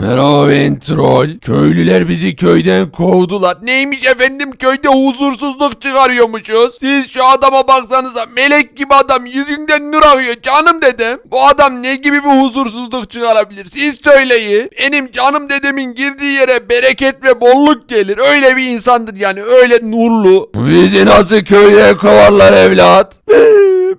Merhaba ben troll. Köylüler bizi köyden kovdular. Neymiş efendim köyde huzursuzluk çıkarıyormuşuz. Siz şu adama baksanıza melek gibi adam yüzünden nur akıyor canım dedem. Bu adam ne gibi bir huzursuzluk çıkarabilir siz söyleyin. Benim canım dedemin girdiği yere bereket ve bolluk gelir. Öyle bir insandır yani öyle nurlu. Bizi nasıl köyden kovarlar evlat?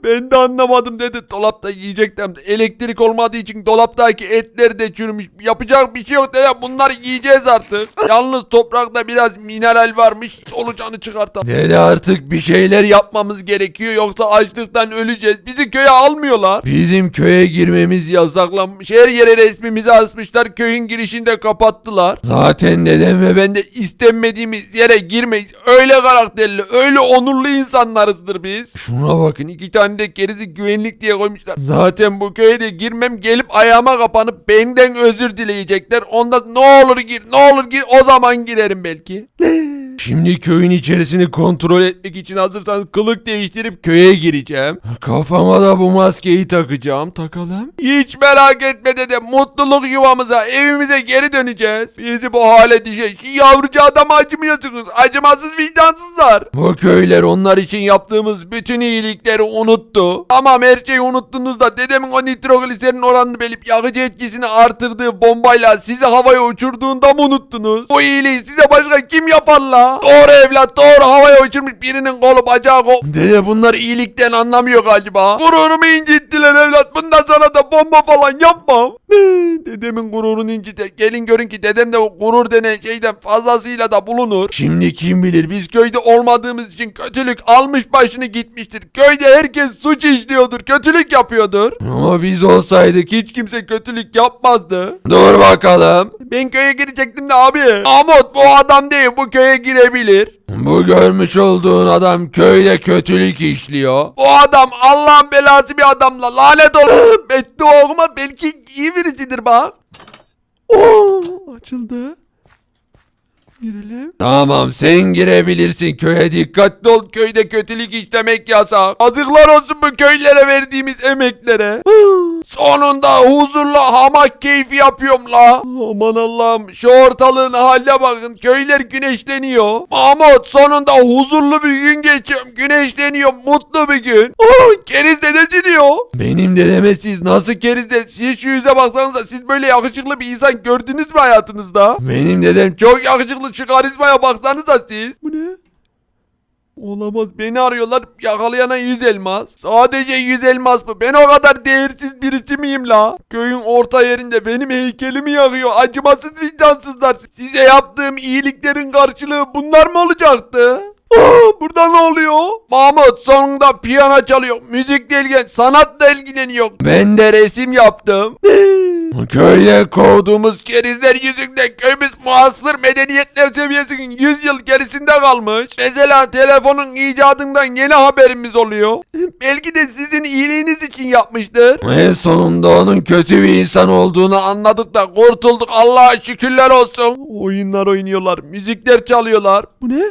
Ben de anlamadım dedi. Dolapta yiyecektim. Elektrik olmadığı için dolaptaki etler de çürümüş. Yapacak bir şey yok dedi. Bunları yiyeceğiz artık. Yalnız toprakta biraz mineral varmış. Solucanı çıkartalım. Dede artık bir şeyler yapmamız gerekiyor. Yoksa açlıktan öleceğiz. Bizi köye almıyorlar. Bizim köye girmemiz yasaklanmış. Her yere resmimizi asmışlar. Köyün girişini de kapattılar. Zaten dedem ve ben de istenmediğimiz yere girmeyiz. Öyle karakterli, öyle onurlu insanlarızdır biz. Şuna bakın iki tane de gerisi güvenlik diye koymuşlar. Zaten bu köye de girmem gelip ayağıma kapanıp benden özür dileyecekler. Onda ne olur gir ne olur gir o zaman girerim belki. Şimdi köyün içerisini kontrol etmek için hazırsanız kılık değiştirip köye gireceğim. Kafama da bu maskeyi takacağım. Takalım. Hiç merak etme dede. Mutluluk yuvamıza, evimize geri döneceğiz. Bizi bu hale düşen şu yavrucu adama acımıyorsunuz. Acımasız vicdansızlar. Bu köyler onlar için yaptığımız bütün iyilikleri unuttu. Tamam her şeyi unuttunuz da dedemin o nitrogliserin oranını belip yakıcı etkisini artırdığı bombayla sizi havaya uçurduğunda mı unuttunuz? Bu iyiliği size başka kim yapar la? Doğru evlat doğru havaya uçurmuş birinin kolu bacağı kol. Dede bunlar iyilikten anlamıyor galiba. Gururumu incittiler evlat. Bundan sonra da bomba falan yapmam. Dedemin gururunu incitti. Gelin görün ki dedem de o gurur denen şeyden fazlasıyla da bulunur. Şimdi kim bilir biz köyde olmadığımız için kötülük almış başını gitmiştir. Köyde herkes suç işliyordur. Kötülük yapıyordur. Ama biz olsaydık hiç kimse kötülük yapmazdı. Dur bakalım. Ben köye girecektim de abi. Mahmut bu adam değil bu köye girebilir. Bu görmüş olduğun adam köyde kötülük işliyor. Bu adam Allah'ın belası bir adamla lanet olsun. Beddua okuma belki iyi birisidir bak. Oo, açıldı. Girelim. Tamam sen girebilirsin köye dikkatli ol köyde kötülük işlemek yasak. Azıklar olsun bu köylere verdiğimiz emeklere. Sonunda huzurla hamak keyfi yapıyorum la. Aman Allah'ım şu ortalığın haline bakın köyler güneşleniyor. Mahmut sonunda huzurlu bir gün geçiyorum güneşleniyorum mutlu bir gün. Oh, keriz dedesi diyor. Benim dedeme siz nasıl keriz de siz şu yüze baksanıza siz böyle yakışıklı bir insan gördünüz mü hayatınızda? Benim dedem çok yakışıklı şu karizmaya baksanıza siz. Bu ne? Olamaz beni arıyorlar yakalayana 100 elmas. Sadece 100 elmas mı? Ben o kadar değersiz birisi miyim la? Köyün orta yerinde benim heykelimi yakıyor. Acımasız vicdansızlar. Size yaptığım iyiliklerin karşılığı bunlar mı olacaktı? Aa, burada ne oluyor? Mahmut sonunda piyano çalıyor. Müzikle ilgilen, sanatla ilgileniyor. Ben de resim yaptım. Köyde kovduğumuz kerizler yüzünden köyümüz muasır medeniyetler seviyesinin 100 yıl gerisinde kalmış. Mesela telefonun icadından yeni haberimiz oluyor. Belki de sizin iyiliğiniz için yapmıştır. En sonunda onun kötü bir insan olduğunu anladık da kurtulduk. Allah'a şükürler olsun. Oyunlar oynuyorlar, müzikler çalıyorlar. Bu ne?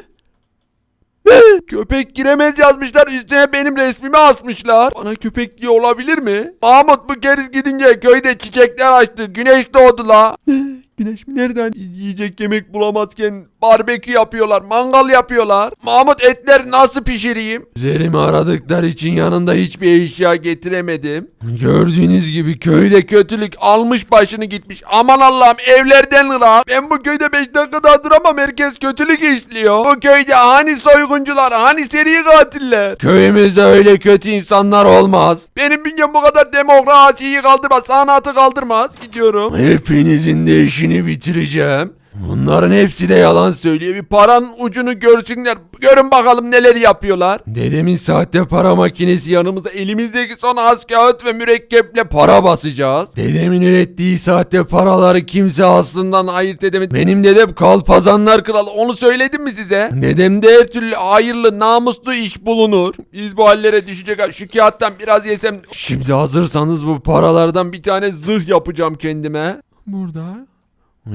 Köpek giremez yazmışlar üstüne benim resmimi asmışlar. Bana köpek diye olabilir mi? Mahmut bu keriz gidince köyde çiçekler açtı. Güneş doğdu la. Güneş mi nereden? Yiyecek yemek bulamazken barbekü yapıyorlar, mangal yapıyorlar. Mahmut etleri nasıl pişireyim? Üzerimi aradıkları için yanında hiçbir eşya getiremedim. Gördüğünüz gibi köyde kötülük almış başını gitmiş. Aman Allah'ım evlerden ırak. Ben bu köyde 5 dakika daha duramam. Herkes kötülük işliyor. Bu köyde hani soyguncular, hani seri katiller. Köyümüzde öyle kötü insanlar olmaz. Benim bünyem bu kadar demokrasiyi kaldırmaz, sanatı kaldırmaz. Gidiyorum. Hepinizin de işini bitireceğim. Bunların hepsi de yalan söylüyor. Bir paranın ucunu görsünler. Görün bakalım neler yapıyorlar. Dedemin sahte para makinesi yanımızda. Elimizdeki son az kağıt ve mürekkeple para basacağız. Dedemin ürettiği sahte paraları kimse aslından ayırt edemedi. Benim dedem kalpazanlar kralı. Onu söyledim mi size? Dedemde her türlü hayırlı namuslu iş bulunur. Biz bu hallere düşecek. Şu kağıttan biraz yesem. Şimdi hazırsanız bu paralardan bir tane zırh yapacağım kendime. Burada.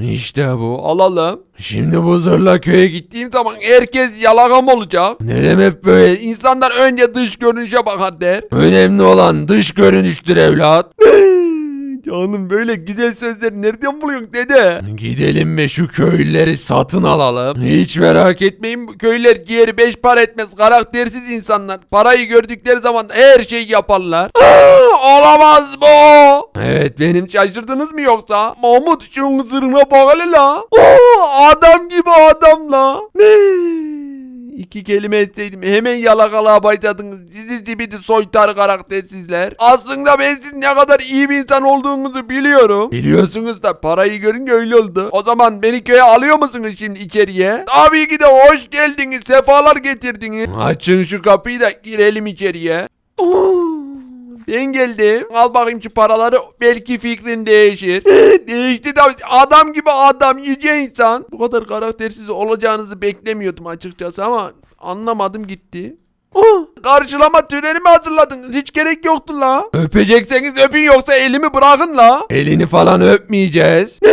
İşte bu alalım. Şimdi bu zırhla köye gittiğim zaman herkes yalakam olacak. Neden hep böyle? İnsanlar önce dış görünüşe bakar der. Önemli olan dış görünüştür evlat. Canım böyle güzel sözleri nereden buluyorsun dede? Gidelim ve şu köylüleri satın alalım. Hiç merak etmeyin bu köylüler ciğeri beş para etmez. Karaktersiz insanlar. Parayı gördükleri zaman her şey yaparlar. Olamaz bu. Evet benim şaşırdınız mı yoksa? Mahmut şunun zırhına bak hele la. Adam gibi adam la. İki kelime etseydim hemen yalakalığa başladınız. Sizi zibidi soytarı karaktersizler. Aslında ben sizin ne kadar iyi bir insan olduğunuzu biliyorum. Biliyorsunuz da parayı görünce öyle oldu. O zaman beni köye alıyor musunuz şimdi içeriye? Tabii ki de hoş geldiniz. Sefalar getirdiniz. Açın şu kapıyı da girelim içeriye. Ben geldim. Al bakayım şu paraları. Belki fikrin değişir. Değişti tabii. Adam gibi adam. Yüce insan. Bu kadar karaktersiz olacağınızı beklemiyordum açıkçası ama anlamadım gitti. Oh, karşılama töreni mi hazırladınız? Hiç gerek yoktu la. Öpecekseniz öpün yoksa elimi bırakın la. Elini falan öpmeyeceğiz.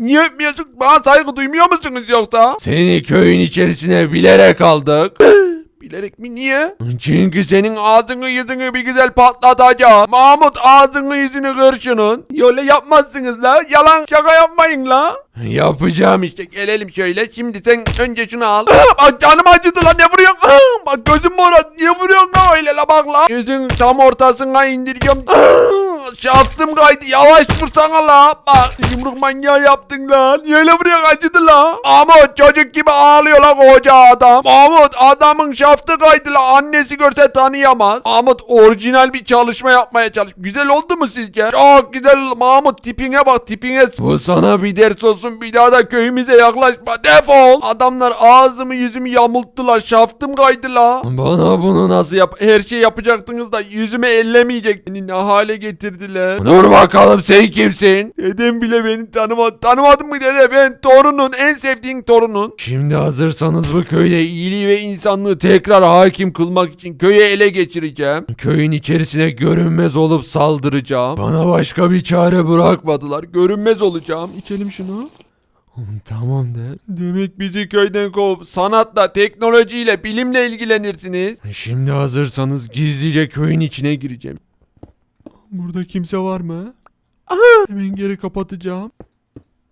Niye öpmüyorsun? Bana saygı duymuyor musunuz yoksa? Seni köyün içerisine bilerek aldık. Bilerek mi niye? Çünkü senin ağzını yüzünü bir güzel patlatacağım. Mahmut ağzını yüzünü kır şunun. Öyle yapmazsınız la. Yalan şaka yapmayın la. Yapacağım işte. Gelelim şöyle. Şimdi sen önce şunu al. bak canım acıdı lan. Ne vuruyorsun? Ah, bak gözüm mor. Niye vuruyorsun lan öyle la bak la. Gözün tam ortasına indiriyorum. Şaftım kaydı. Yavaş vursana la. Bak yumruk manyağı yaptın lan. Niye öyle vuruyorsun? Acıdı la. Mahmut çocuk gibi ağlıyor la koca adam. Mahmut adamın şaftı kaydı la. Annesi görse tanıyamaz. Mahmut orijinal bir çalışma yapmaya çalış. Güzel oldu mu sizce? Çok güzel Mahmut tipine bak tipine. Bu sana bir ders olsun. Bir daha da köyümüze yaklaşma. Defol. Adamlar ağzımı yüzümü yamulttular. Şaftım kaydı la. Bana bunu nasıl yap? Her şey yapacaktınız da yüzüme ellemeyecek. Beni ne hale getirdiler. Dur bakalım sen kimsin? Dedem bile beni tanımadı. Tanımadın mı dede? Ben torunun en sevdiğin torunun. Şimdi hazırsanız bu köyde iyiliği ve insanlığı tekrar hakim kılmak için köyü ele geçireceğim. Köyün içerisine görünmez olup saldıracağım. Bana başka bir çare bırakmadılar. Görünmez olacağım. İçelim şunu. Tamam de. Demek bizi köyden kovup sanatla, teknolojiyle, bilimle ilgilenirsiniz. Şimdi hazırsanız gizlice köyün içine gireceğim. Burada kimse var mı? Hemen geri kapatacağım.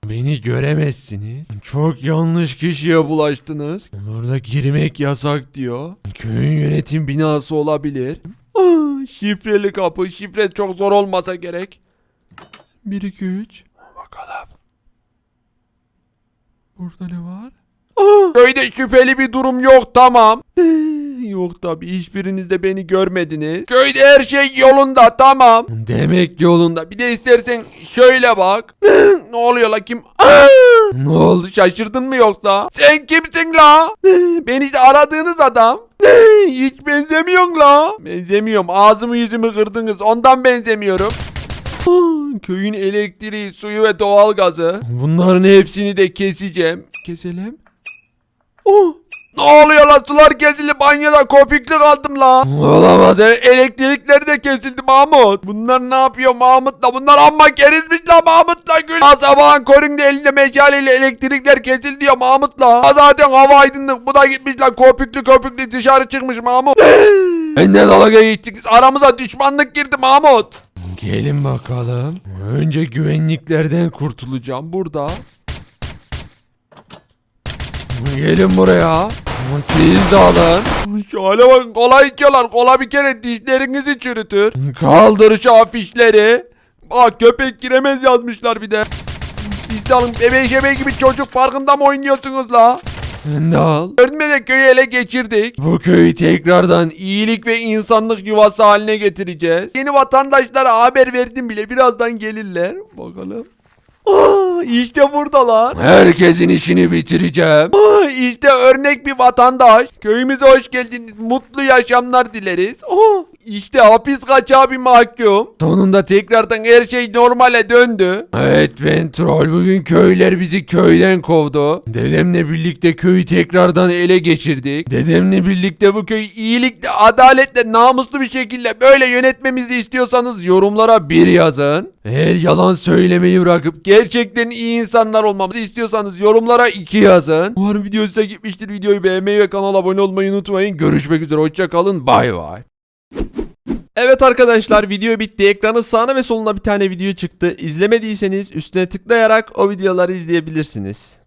Beni göremezsiniz. Çok yanlış kişiye bulaştınız. Burada girmek yasak diyor. Köyün yönetim binası olabilir. Ah, şifreli kapı. Şifre çok zor olmasa gerek. 1 2 3. Bakalım. Burada ne var? Köyde şüpheli bir durum yok tamam. Yok tabi hiçbiriniz de beni görmediniz. Köyde her şey yolunda tamam. Demek yolunda. Bir de istersen şöyle bak. ne oluyor la kim? ne oldu şaşırdın mı yoksa? Sen kimsin la? ben işte aradığınız adam. Hiç benzemiyorsun la. Benzemiyorum. Ağzımı yüzümü kırdınız. Ondan benzemiyorum. Köyün elektriği, suyu ve doğalgazı. Bunların hepsini de keseceğim. Keselim. Oh. Ne oluyor lan sular kesildi banyoda kopikli kaldım la. Olamaz elektrikleri de kesildi Mahmut. Bunlar ne yapıyor Mahmut'la bunlar amma kerizmiş la Mahmut'la gül. Ha, sabahın köründe elinde meşaleyle elektrikler kesildi diyor Mahmut'la. Ha, zaten hava aydınlık bu da gitmiş lan kopikli kopikli dışarı çıkmış Mahmut. Benden dalga geçtik aramıza düşmanlık girdi Mahmut. Gelin bakalım. Önce güvenliklerden kurtulacağım burada. Gelin buraya. Siz de alın. Şu hale bakın kola içiyorlar. Kola bir kere dişlerinizi çürütür. Kaldır şu afişleri. Bak köpek giremez yazmışlar bir de. Siz de alın bebek şebek gibi çocuk farkında mı oynuyorsunuz la? Sen de al. De köyü ele geçirdik. Bu köyü tekrardan iyilik ve insanlık yuvası haline getireceğiz. Yeni vatandaşlara haber verdim bile. Birazdan gelirler. Bakalım. Aa, işte buradalar. Herkesin işini bitireceğim. Aa, işte örnek bir vatandaş. Köyümüze hoş geldiniz. Mutlu yaşamlar dileriz. Aa, işte hapis kaçağı bir mahkum. Sonunda tekrardan her şey normale döndü. Evet ben troll. Bugün köyler bizi köyden kovdu. Dedemle birlikte köyü tekrardan ele geçirdik. Dedemle birlikte bu köyü iyilikle, adaletle, namuslu bir şekilde böyle yönetmemizi istiyorsanız yorumlara bir yazın. Eğer yalan söylemeyi bırakıp gerçekten iyi insanlar olmamızı istiyorsanız yorumlara iki yazın. Umarım video size gitmiştir. Videoyu beğenmeyi ve kanala abone olmayı unutmayın. Görüşmek üzere. Hoşçakalın. Bay bay. Evet arkadaşlar video bitti. Ekranın sağına ve soluna bir tane video çıktı. İzlemediyseniz üstüne tıklayarak o videoları izleyebilirsiniz.